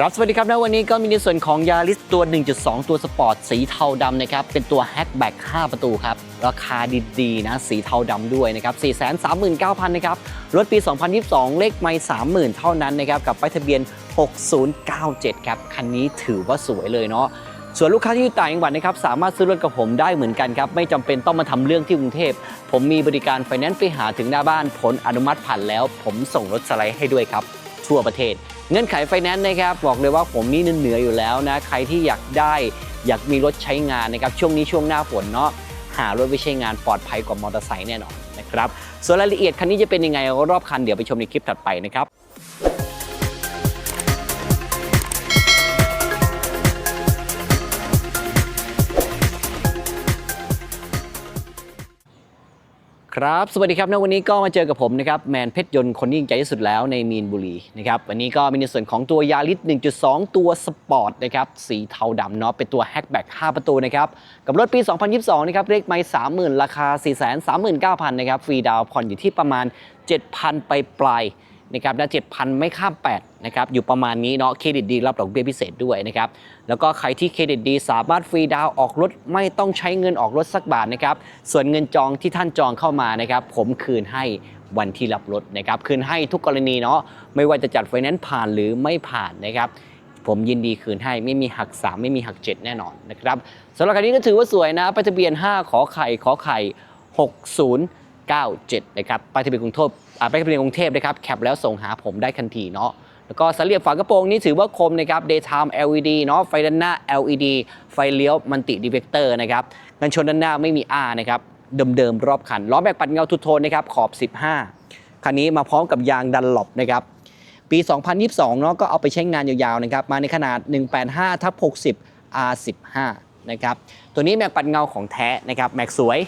ครับ สวัสดีครับนะวันนี้ก็มีในส่วนของยาริสตัว 1.2 ตัวสปอร์ตสีเทาดำนะครับ เป็นตัวแฮชแบ็ก5 ประตูครับ ราคาดีๆนะ สีเทาดำด้วยนะครับ 439,000 นะครับ รถปี 2022 เลขไม่ 30,000 เท่านั้นนะครับ กับป้ายทะเบียน 6097 ครับ คันนี้ถือว่าสวยเลยเนาะส่วนลูกค้าที่อยู่ต่างจังหวัดนะครับสามารถซื้อรถกับผมได้เหมือนกันครับ ไม่จำเป็นต้องมาทำเรื่องที่กรุงเทพ ผมมีบริการไฟแนนซ์ไปหาถึงหน้าบ้านผลอนุมัติผ่านแล้ว ผมส่งรถสไลด์ให้ด้วยครับ ทั่วประเทศ เงื่อนไขไฟแนนซ์นะครับบอกเลยว่าผมนี่เหนืออยู่แล้วนะใครที่อยากได้อยากมีรถใช้งานนะครับช่วงนี้ช่วงหน้าฝนเนาะหารถไปใช้งานปลอดภัยกว่ามอเตอร์ไซค์แน่นอนนะครับส่วนรายละเอียดคันนี้จะเป็นยังไงรอบคันเดี๋ยวไปชมในคลิปถัดไปนะครับ ครับ สวัสดีครับในวันนี้ก็มาเจอกับผมนะครับแมนเพชรยนต์คนยิ่งใหญ่ที่สุดแล้วในมีนบุรีนะครับวันนี้ก็มีในส่วนของตัวยาริส1.2 ตัวสปอร์ตนะครับสีเทาดำเนาะเป็นตัวแฮกแบ็ก5 ประตูนะครับกับรถปี 2022 นะครับเลขไม่30,000 ราคา 439,000 นะครับฟรีดาวผ่อนอยู่ที่ประมาณ 7,000 ไปปลายๆ นะครับและ7,000ไม่ข้าม8นะครับอยู่ประมาณนี้เนาะเครดิตดีรับดอกเบี้ยพิเศษด้วยนะครับแล้วก็ใครที่เครดิตดีสามารถฟรีดาวออกรถไม่ต้องใช้เงินออกรถสักบาทนะครับส่วนเงินจองที่ท่านจองเข้ามานะครับผมคืนให้วันที่รับรถนะครับคืนให้ทุกกรณีเนาะไม่ว่าจะจัดไฟแนนซ์ผ่านหรือไม่ผ่านนะครับผมยินดีคืนให้ไม่มีหัก 3 ไม่มีหัก 7 แน่นอนนะครับสำหรับคันนี้ก็ถือว่าสวยนะป้ายทะเบียน 5 ขอไข่ขอไข่ 97นะครับป้ายทะเบียนกรุงเทพอ่าป้ายทะเบียนกรุงเทพนะครับแคปแล้วส่งหาผมได้ทันทีเนาะแล้วก็สเหลี่ยมฝากระโปรงนี่ถือว่าคมนะครับ daytime LED เนาะไฟด้านหน้า LED ไฟเลี้ยวมันติดีเวกเตอร์นะครับกันชนด้านหน้าไม่มี R นะครับเดิมๆรอบคันล้อแม็กปัดเงาทุโทนนะครับขอบ 15 คันนี้มาพร้อมกับยางดันหลบนะครับปี 2022 เนาะก็เอาไปใช้งานยาวๆนะครับมาในขนาด 185ทับ60 R15 นะครับตัวนี้แม็กปัดเงาของแท้นะครับแม็กสวย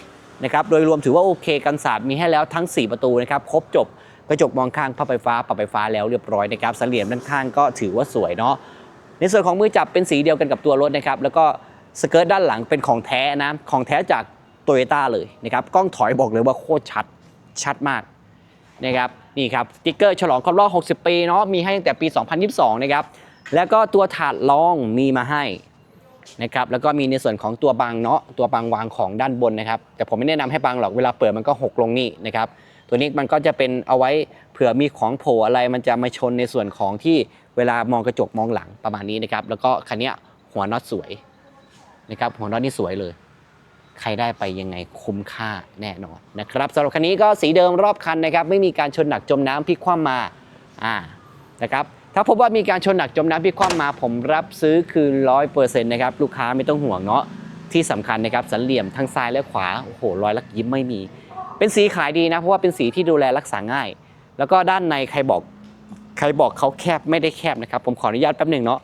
นะครับโดยรวมถือว่าโอเคกันสาดมีให้แล้วทั้ง 4 ประตูนะครับครบจบกระจกมองข้างพับไฟฟ้าปรับไฟฟ้าแล้วเรียบร้อยนะครับเสลี่ยมด้านข้างก็ถือว่าสวยเนาะในส่วนของมือจับเป็นสีเดียวกันกับตัวรถนะครับแล้วก็สเกิร์ตด้านหลังเป็นของแท้นะของแท้จากโตโยต้าเลยนะครับกล้องถอยบอกเลยว่าโคตรชัดชัดมากนะครับนี่ครับสติ๊กเกอร์ฉลองครบรอบ 60 ปีเนาะมีให้ตั้งแต่ปี 2022 นะครับแล้วก็ตัวถาดรองมีมาให้ นะครับแล้วก็มีในส่วนของตัวบังเนาะตัวบังวางของด้านบนนะครับแต่ผมไม่แนะนำให้บังหรอกเวลาเปิดมันก็หกลงนี่นะครับตัวนี้มันก็จะเป็นเอาไว้เผื่อมีของโผล่อะไรมันจะมาชนในส่วนของที่เวลามองกระจกมองหลังประมาณนี้นะครับแล้วก็คันนี้หัวน็อตสวยนะครับหัวน็อตนี่สวยเลย ใครได้ไปยังไงคุ้มค่าแน่นอนนะครับสำหรับคันนี้ก็สีเดิมรอบคันนะครับ ไม่มีการชนหนักจมน้ำพลิกคว่ำมาอ่านะครับ ถ้าพบว่ามีการชนหนักจมน้ำพลิกคว่ำมาผมรับซื้อคืนร้อยเปอร์เซ็นต์นะครับ ลูกค้าไม่ต้องห่วงเนาะที่สำคัญนะครับสันเหลี่ยมทั้งซ้ายและขวา โอ้โหรอยลักยิ้มไม่มี เป็นสีขายดีนะ เพราะว่าเป็นสีที่ดูแลรักษาง่าย แล้วก็ด้านในใครบอกใครบอกเขาแคบไม่ได้แคบนะครับ ผมขออนุญาตแป๊บหนึ่งเนาะ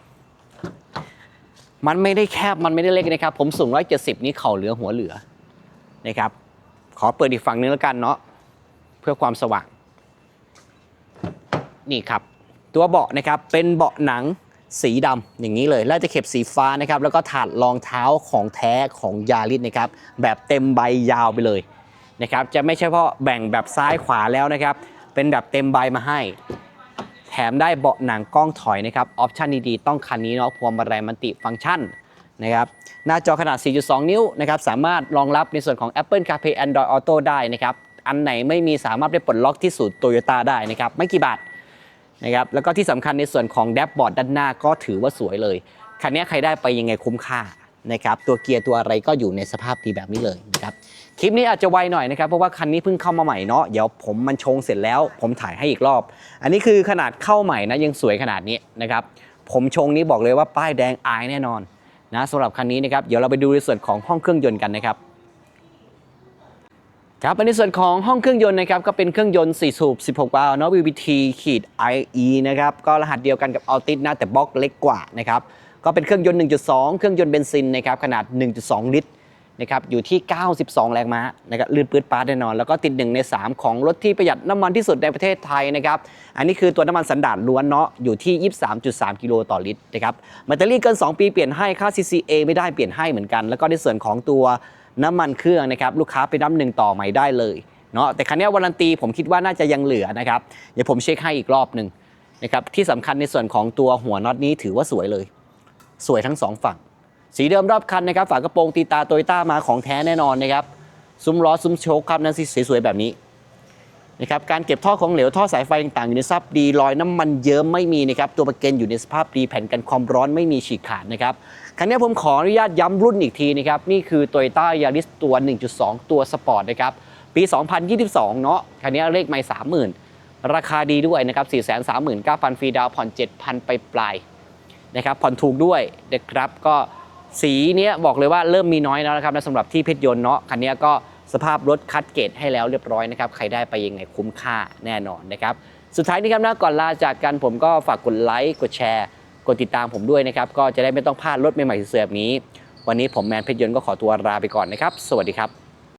มันไม่ได้แคบมันไม่ได้เล็กนะครับ ผมสูง 170 นี้เข่าเหลือหัวเหลือนะครับ ขอเปิดอีกฝั่งนึงแล้วกันเนาะเพื่อความสว่าง นี่ครับ ตัวเบาะนะครับเป็นเบาะหนังสีดำอย่างนี้เลยแล้วจะเข็บสีฟ้านะครับแล้วก็ถาดรองเท้าของแท้ของยาริสนะครับแบบเต็มใบยาวไปเลยนะครับจะไม่ใช่เพาะแบ่งแบบซ้ายขวาแล้วนะครับเป็นแบบเต็มใบมาให้ แถมได้เบาะหนังกล้องถอยนะครับออปชันดีๆต้องคันนี้เนาะพวงมาลัยมันติฟังก์ชันนะครับหน้าจอขนาด 4.2 นิ้วนะครับสามารถรองรับในส่วนของ Apple CarPlay Android Auto ได้นะครับอันไหนไม่มีสามารถไปปลดล็อกที่ศูนย์โตโยต้าได้นะครับไม่กี่บาท นะครับแล้วก็ที่สำคัญในส่วนของแดชบอร์ดด้านหน้าก็ถือว่าสวยเลย คันนี้ใครได้ไปยังไงคุ้มค่านะครับตัวเกียร์ตัวอะไรก็อยู่ในสภาพดีแบบนี้เลยนะครับคลิปนี้อาจจะไวหน่อยนะครับเพราะว่าคันนี้เพิ่งเข้ามาใหม่เนาะเดี๋ยวผมมันชงเสร็จแล้ว ผมถ่ายให้อีกรอบ อันนี้คือขนาดเข้าใหม่นะยังสวยขนาดนี้นะครับผมชงนี้บอกเลยว่าป้ายแดงอายแน่นอนนะสำหรับคันนี้นะครับเดี๋ยวเราไปดูในส่วนของห้องเครื่องยนต์กันนะครับ ครับในส่วนของห้องเครื่องยนต์นะครับก็เป็นเครื่องยนต์ 4 สูบ 16 วาล์วเนาะ VVT ขีด IE นะครับก็รหัสเดียวกันกับ Altis นะแต่บล็อกเล็กกว่านะครับก็เป็นเครื่องยนต์ 1.2 เครื่องยนต์เบนซินนะครับขนาด 1.2 ลิตรนะครับอยู่ที่ 92 แรงม้านะครับลื่นปื๊ดปาดแน่นอน แล้วก็ติดหนึ่งใน 3 ของรถที่ประหยัดน้ำมันที่สุดในประเทศไทยนะครับอันนี้คือตัวน้ำมันสันดาปล้วนเนาะอยู่ที่ 23.3 กิโลต่อลิตรนะครับแบตเตอรี่เกิน 2 ปีเปลี่ยนให้ค่า CCA ไม่ได้เปลี่ยนให้เหมือนกัน แล้วก็ในส่วนของตัว น้ำมันเครื่องนะครับลูกค้าไปน้ำหนึ่งต่อใหม่ได้เลยเนาะแต่คันนี้วารันตีผมคิดว่าน่าจะยังเหลือนะครับเดี๋ยวผมเช็คให้อีกรอบหนึ่งนะครับที่สำคัญในส่วนของตัวหัวน็อตนี้ถือว่าสวยเลย สวยทั้งสองฝั่ง สีเดิมรอบคันนะครับฝากระโปรงตีตาโตโยต้ามาของแท้แน่นอนนะครับซุ้มล้อซุ้มโชคครับนั่นสิสวยๆแบบนี้ นะครับการเก็บท่อของเหลวท่อสายไฟต่างๆอยู่ในสภาพดีรอยน้ำมันเยิ้มไม่มีนะครับตัวประกันอยู่ในสภาพดีแผ่นกันความร้อนไม่มีฉีกขาดนะครับคันนี้ผมขออนุญาตย้ำรุ่นอีกทีนะครับนี่คือ Toyota Yaris ตัว 1.2 ตัวสปอร์ตนะครับปี 2022 เนาะคันนี้เลขไม่30,000 ราคาดีด้วยนะครับ439,000ฟรีดาวผ่อน 7,000 ไปปลายนะครับผ่อนถูกด้วยนะครับก็สีเนี้ยบอกเลยว่าเริ่มมีน้อยแล้วนะครับสำหรับที่เพชรยนต์เนาะคันนี้ก็ สภาพรถคัดเกรดให้แล้วเรียบร้อยนะครับ ใครได้ไปยังไงคุ้มค่าแน่นอนนะครับ สุดท้ายนี้ครับนะก่อนลาจากกันผมก็ฝากกดไลค์ กดแชร์ กดติดตามผมด้วยนะครับ ก็จะได้ไม่ต้องพลาดรถใหม่ๆเสือแบบนี้ วันนี้ผมแมนเพชรยนต์ก็ขอตัวลาไปก่อนนะครับ สวัสดีครับ